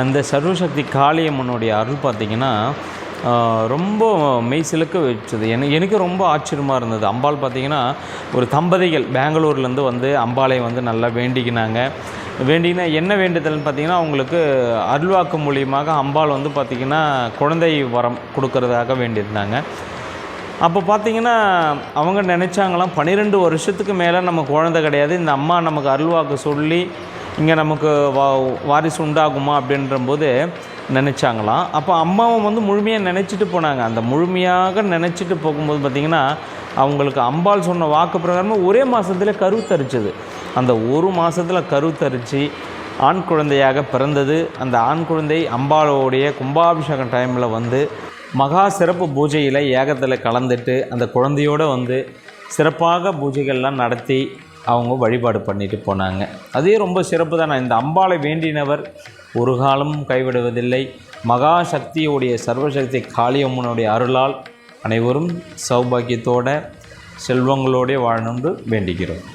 அந்த சர்வசக்தி காளியம்மனுடைய அருள் பார்த்திங்கன்னா ரொம்ப மெய்சிலுக்கு வச்சது. எனக்கு எனக்கு ரொம்ப ஆச்சரியமாக இருந்தது. அம்பாள் பார்த்திங்கன்னா ஒரு தம்பதிகள் பெங்களூர்லேருந்து வந்து அம்பாளை வந்து நல்லா வேண்டிக்கினாங்க. வேண்டினா என்ன வேண்டுதல்னு பார்த்தீங்கன்னா அவங்களுக்கு அருள்வாக்கு மூலியமாக அம்பாள் வந்து பார்த்திங்கன்னா குழந்தை வரம் கொடுக்கறதாக வேண்டியிருந்தாங்க. அப்போ பார்த்தீங்கன்னா அவங்க நினச்சாங்களாம் பன்னிரெண்டு வருஷத்துக்கு மேலே நம்ம குழந்தை கிடையாது. இந்த அம்மா நமக்கு அருள்வாக்கு சொல்லி இங்கே நமக்கு வா வாரிசு உண்டாகுமா அப்படின்றபோது நினச்சாங்களாம். அப்போ அம்மாவும் வந்து முழுமையாக நினச்சிட்டு போனாங்க. அந்த முழுமையாக நினச்சிட்டு போகும்போது பார்த்திங்கன்னா அவங்களுக்கு அம்பாள் சொன்ன வாக்கு பிரகாரமாக ஒரே மாதத்துல கரு தரிச்சது அந்த ஒரு மாதத்தில் கரு தரித்து ஆண் குழந்தையாக பிறந்தது. அந்த ஆண் குழந்தை அம்பாளோடைய கும்பாபிஷேகம் டைமில் வந்து மகா சிறப்பு பூஜையில் ஏகத்தில் கலந்துட்டு அந்த குழந்தையோடு வந்து சிறப்பாக பூஜைகள்லாம் நடத்தி அவங்க வழிபாடு பண்ணிட்டு போனாங்க. அதே ரொம்ப சிறப்பு தான் இந்த அம்பாளை வேண்டினவர் ஒரு காலம் கைவிடுவதில்லை. மகா சக்தியுடைய சர்வசக்தி காளியம்மனுடைய அருளால் அனைவரும் சௌபாக்கியத்தோட செல்வங்களோடே வாழணும்னு வேண்டிக்கிறோம்